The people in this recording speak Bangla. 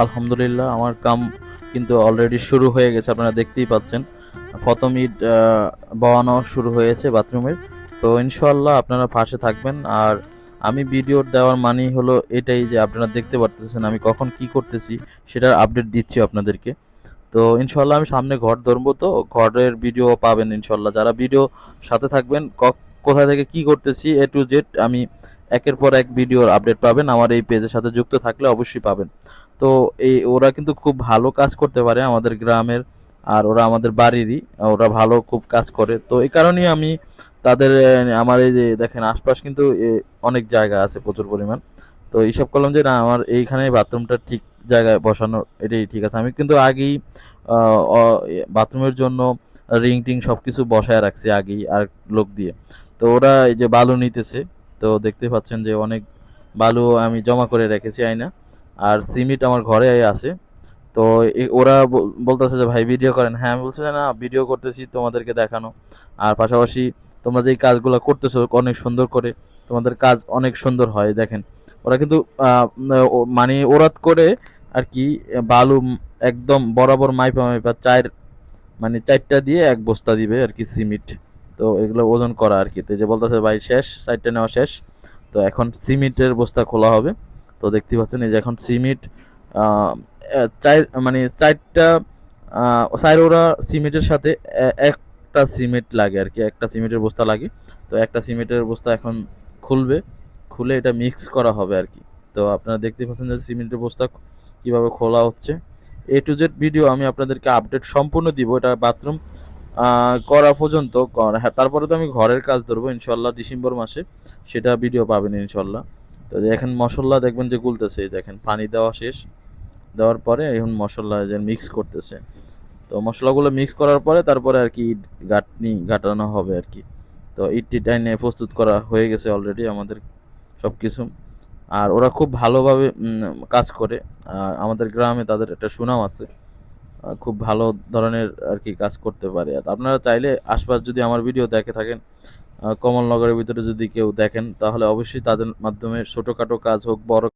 আলহামদুলিল্লাহ, আমার কাম কিন্তু অলরেডি শুরু হয়ে গেছে, আপনারা দেখতেই পাচ্ছেন। প্রথম ইট বওয়ানো শুরু হয়েছে বাথরুমের। তো ইনশাল্লাহ আপনারা পাশে থাকবেন। আর আমি ভিডিও দেওয়ার মানেই হলো এটাই যে আপনারা দেখতে পারতেছেন আমি কখন কি করতেছি, সেটার আপডেট দিচ্ছি আপনাদেরকে। তো ইনশাল্লাহ আমি সামনে ঘর ধরবো তো, ঘরের ভিডিও পাবেন ইনশাল্লাহ যারা ভিডিও সাথে থাকবেন কোথা থেকে কি করতেছি এ টু জেড আমি একের পর এক ভিডিওর আপডেট পাবেন। আমার এই পেজের সাথে যুক্ত থাকলে অবশ্যই পাবেন। তো এই ওরা কিন্তু খুব ভালো কাজ করতে পারে আমাদের গ্রামের, আর ওরা আমাদের বাড়িরই ওরা ভালো খুব কাজ করে। তো এই কারণেই আমি তাদের, আমার এই যে দেখেন আশপাশ কিন্তু অনেক জায়গা আছে প্রচুর পরিমাণ। তো এইসব করলাম যে না, আমার এইখানে বাথরুমটা ঠিক জায়গায় বসানো এটাই ঠিক আছে। আমি কিন্তু আগেই বাথরুমের জন্য রিং টিং সব কিছু বসায় রাখছি আগেই আর লোক দিয়ে। তো ওরা এই যে বালু নিতেছে, তো দেখতে পাচ্ছেন যে অনেক বালু আমি জমা করে রেখেছি আইনা আর সিমিট আমার ঘরে আছে। তো ওরা বলতেছে যে, ভাই ভিডিও করেন। হ্যাঁ আমি বলছি, না ভিডিও করতেছি, তোমাদেরকে দেখানো। আর পাশাপাশি তোমরা যেই কাজগুলো করতেছো, অনেক সুন্দর করে, তোমাদের কাজ অনেক সুন্দর হয়, দেখেন। ওরা কিন্তু মানে ওরাত করে আর কি, বালু একদম বরাবর মাইপা মাইপা চার মানে চারটা দিয়ে এক বস্তা দিবে আর কি সিমেন্ট তো এগুলো ওজন করা আর কি। তো যে বলতেছে, ভাই, শেষ সাইডটা নেওয়া শেষ। তো এখন সিমেন্টের বস্তা খোলা হবে। তো দেখতে পাচ্ছেন এই যে এখন আহ, চার মানে চারটা ওরা সিমেন্টের সাথে একটা সিমেন্ট লাগে আর কি একটা সিমেন্টের বস্তা লাগে। তো একটা সিমেন্টের বস্তা এখন খুলবে খুলে এটা মিক্স করা হবে আর কি। তো আপনারা দেখতে পাচ্ছেন যে সিমেন্টের বস্তা কীভাবে খোলা হচ্ছে। এ টু জেড ভিডিও আমি আপনাদেরকে আপডেট সম্পূর্ণ দিব এটা বাথরুম করা পর্যন্ত হ্যাঁ তারপরে তো আমি ঘরের কাজ ধরবো ইনশাল্লাহ ডিসেম্বর মাসে সেটা ভিডিও পাবেন ইনশাল্লাহ। তো এখন মশলা দেখবেন যে গুলতেছে দেখেন পানি দেওয়া শেষ। দেওয়ার পরে এখন মশলা যে মিক্স করতেছে। তো মশলাগুলো মিক্স করার পরে তারপরে আর কি গাঁটনি গাটানো হবে আর কি। তো ইট টিট এনে প্রস্তুত করা হয়ে গেছে অলরেডি আমাদের সব কিছু আর ওরা খুব ভালোভাবে কাজ করে। আমাদের গ্রামে তাদের একটা সুনাম আছে। খুব ভালো ধরনের আর কি কাজ করতে পারে। আপনারা চাইলে আশপাশ যদি আমার ভিডিও দেখে থাকেন কমলনগরের ভিতরে যদি কেউ দেখেন তাহলে অবশ্যই তাদের মাধ্যমে ছোটোখাটো কাজ হোক বড়